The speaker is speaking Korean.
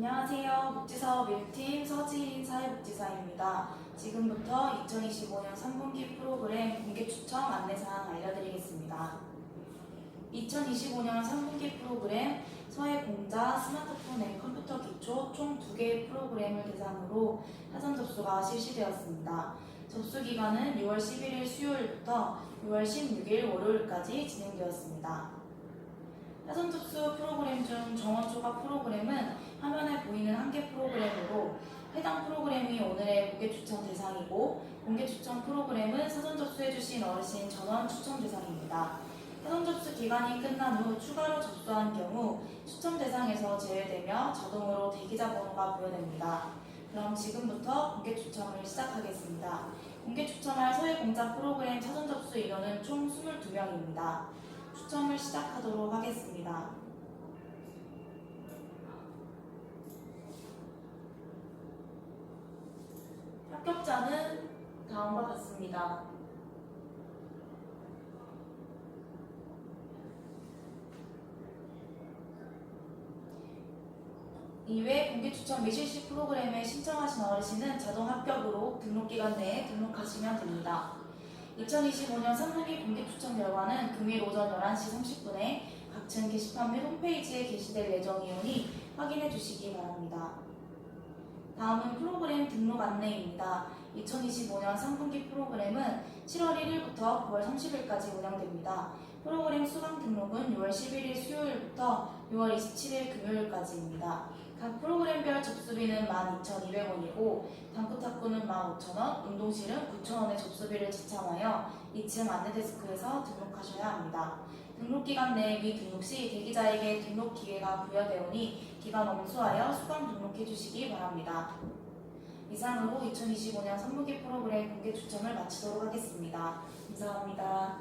안녕하세요. 복지사업 1팀 서지인 사회복지사입니다. 지금부터 2025년 3분기 프로그램 공개 추첨 안내사항 알려드리겠습니다. 2025년 3분기 프로그램 서해공자 스마트폰 앱 컴퓨터 기초 총 2개의 프로그램을 대상으로 사전 접수가 실시되었습니다. 접수 기간은 6월 11일 수요일부터 6월 16일 월요일까지 진행되었습니다. 사전 접수 프로그램 중 정원 초과 프로그램은 화면에 보이는 한 개 프로그램으로 해당 프로그램이 오늘의 공개 추천 대상이고 공개 추천 프로그램은 사전 접수해주신 어르신 전원 추천 대상입니다. 사전 접수 기간이 끝난 후 추가로 접수한 경우 추천 대상에서 제외되며 자동으로 대기자 번호가 부여됩니다. 그럼 지금부터 공개 추첨을 시작하겠습니다. 공개 추첨할 서해공자 프로그램 사전 접수 인원은 총 22명입니다. 추첨을 시작하도록 하겠습니다. 합격자는 다음과 같습니다. 이외 공개 추천 미실시 프로그램에 신청하신 어르신은 자동 합격으로 등록 기간 내에 등록하시면 됩니다. 2025년 3분기 공개 추천 결과는 금일 오전 11시 30분에 각층 게시판 및 홈페이지에 게시될 예정이오니 확인해 주시기 바랍니다. 다음은 프로그램 등록 안내입니다. 2025년 3분기 프로그램은 7월 1일부터 9월 30일까지 운영됩니다. 프로그램 수강 등록은 6월 11일 수요일부터 6월 27일 금요일까지입니다. 각 프로그램별 접수비는 12,200원이고 당구탁구는 15,000원, 운동실은 9,000원의 접수비를 지참하여 2층 안내데스크에서 등록하셔야 합니다. 등록 기간 내에 미등록 시 대기자에게 등록 기회가 부여되오니 기간 엄수하여 수강 등록해 주시기 바랍니다. 이상으로 2025년 3분기 프로그램 공개 추첨을 마치도록 하겠습니다. 감사합니다.